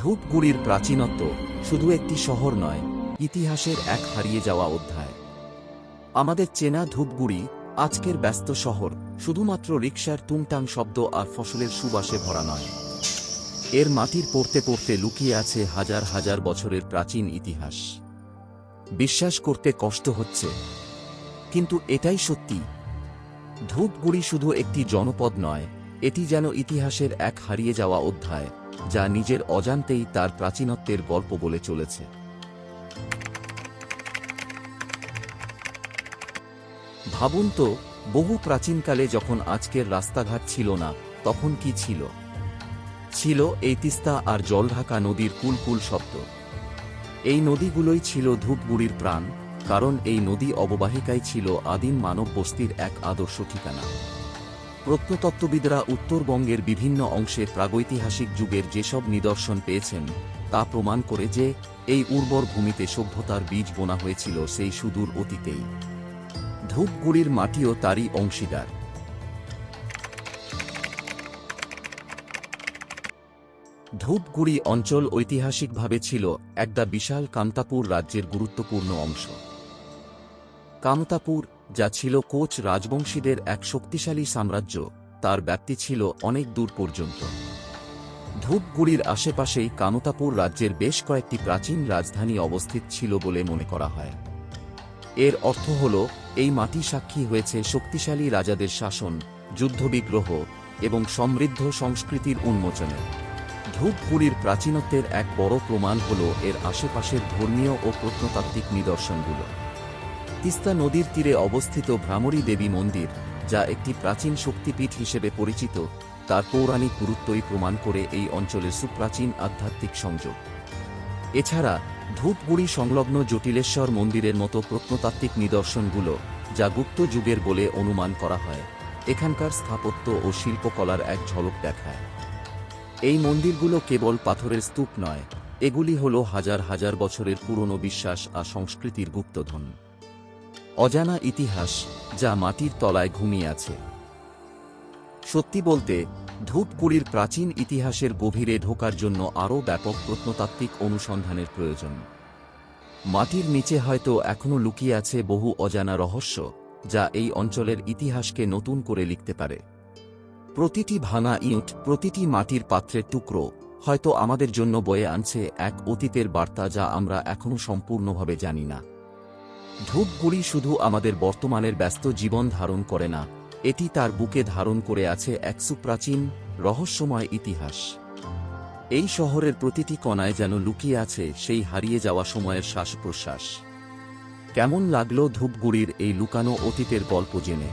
ধূপগুড়ির প্রাচীনত্ব শুধু একটি শহর নয়, ইতিহাসের এক হারিয়ে যাওয়া অধ্যায়। আমাদের চেনা ধূপগুড়ি আজকের ব্যস্ত শহর, শুধুমাত্র রিকশার টুংটাং শব্দ আর ফসলের সুবাসে ভরা নয়। এর মাটির পড়তে পড়তে লুকিয়ে আছে হাজার হাজার বছরের প্রাচীন ইতিহাস। বিশ্বাস করতে কষ্ট হচ্ছে, কিন্তু এটাই সত্যি। ধূপগুড়ি শুধু একটি জনপদ নয়, এটি যেন ইতিহাসের এক হারিয়ে যাওয়া অধ্যায়। যা নিজের অজান্তেই তার প্রাচীনত্বের গল্প বলে চলেছে। ভাবুন তো, বহু প্রাচীনকালে যখন আজকের রাস্তাঘাট ছিল না, তখন কি ছিল? ছিল এই তিস্তা আর জলঢাকা নদীর কুলকুল শব্দ। এই নদীগুলোই ছিল ধূপগুড়ির প্রাণ, কারণ এই নদী অববাহিকায় ছিল আদিম মানব বস্তির এক আদর্শ ঠিকানা। প্রত্নতত্ত্ববিদরা উত্তরবঙ্গের বিভিন্ন অংশে প্রাগৈতিহাসিক যুগের যেসব নিদর্শন পেয়েছেন, তা প্রমাণ করে যে এই উর্বর ভূমিতে সভ্যতার বীজ বোনা হয়েছিল সেই সুদূর অতীতেই। ধূপগুড়ির মাটিও তারই অংশীদার। ধূপগুড়ি অঞ্চল ঐতিহাসিকভাবে ছিল একটা বিশাল কামতাপুর রাজ্যের গুরুত্বপূর্ণ অংশ। কামতাপুর যা ছিল কোচ রাজবংশীদের এক শক্তিশালী সাম্রাজ্য, তার ব্যাপ্তি ছিল অনেক দূর পর্যন্ত। ধূপগুড়ির আশেপাশেই কামতাপুর রাজ্যের বেশ কয়েকটি প্রাচীন রাজধানী অবস্থিত ছিল বলে মনে করা হয়। এর অর্থ হল, এই মাটি সাক্ষী হয়েছে শক্তিশালী রাজাদের শাসন, যুদ্ধবিগ্রহ এবং সমৃদ্ধ সংস্কৃতির উন্মোচনে। ধূপগুড়ির প্রাচীনত্বের এক বড় প্রমাণ হল এর আশেপাশের ধর্মীয় ও প্রত্নতাত্ত্বিক নিদর্শনগুলো। তিস্তা নদীর তীরে অবস্থিত ভ্রামরী দেবী মন্দির, যা একটি প্রাচীন শক্তিপীঠ হিসেবে পরিচিত, তার পৌরাণিক গুরুত্বই প্রমাণ করে এই অঞ্চলের সুপ্রাচীন আধ্যাত্মিক সংযোগ। এছাড়া, ধূপগুড়ি সংলগ্ন জটিলেশ্বর মন্দিরের মতো প্রত্নতাত্ত্বিক নিদর্শনগুলো, যা গুপ্ত যুগের বলে অনুমান করা হয়, এখানকার স্থাপত্য ও শিল্পকলার এক ঝলক দেখায়। এই মন্দিরগুলো কেবল পাথরের স্তূপ নয়, এগুলি হল হাজার হাজার বছরের পুরনো বিশ্বাস আর সংস্কৃতির গুপ্তধন। অজানা ইতিহাস যা মাটির তলায় ঘুমিয়ে আছে। সত্যি বলতে, ধূপগুড়ির প্রাচীন ইতিহাসের গভীরে ঢোকার জন্য আরও ব্যাপক প্রত্নতাত্ত্বিক অনুসন্ধানের প্রয়োজন। মাটির নিচে হয়তো এখনও লুকিয়ে আছে বহু অজানা রহস্য, যা এই অঞ্চলের ইতিহাসকে নতুন করে লিখতে পারে। প্রতিটি ভাঙা ইঁট, প্রতিটি মাটির পাত্রের টুকরো, হয়তো আমাদের জন্য বয়ে আনছে এক অতীতের বার্তা যা আমরা এখনও সম্পূর্ণভাবে জানি না। ধূপগুড়ি শুধু আমাদের বর্তমানের ব্যস্ত জীবন ধারণ করে না, এটি তার বুকে ধারণ করে আছে এক সুপ্রাচীন, রহস্যময় ইতিহাস। এই শহরের প্রতিটি কণায় যেন লুকিয়ে আছে সেই হারিয়ে যাওয়া সময়ের শ্বাস প্রশ্বাস কেমন লাগল ধূপগুড়ির এই লুকানো অতীতের গল্প জেনে?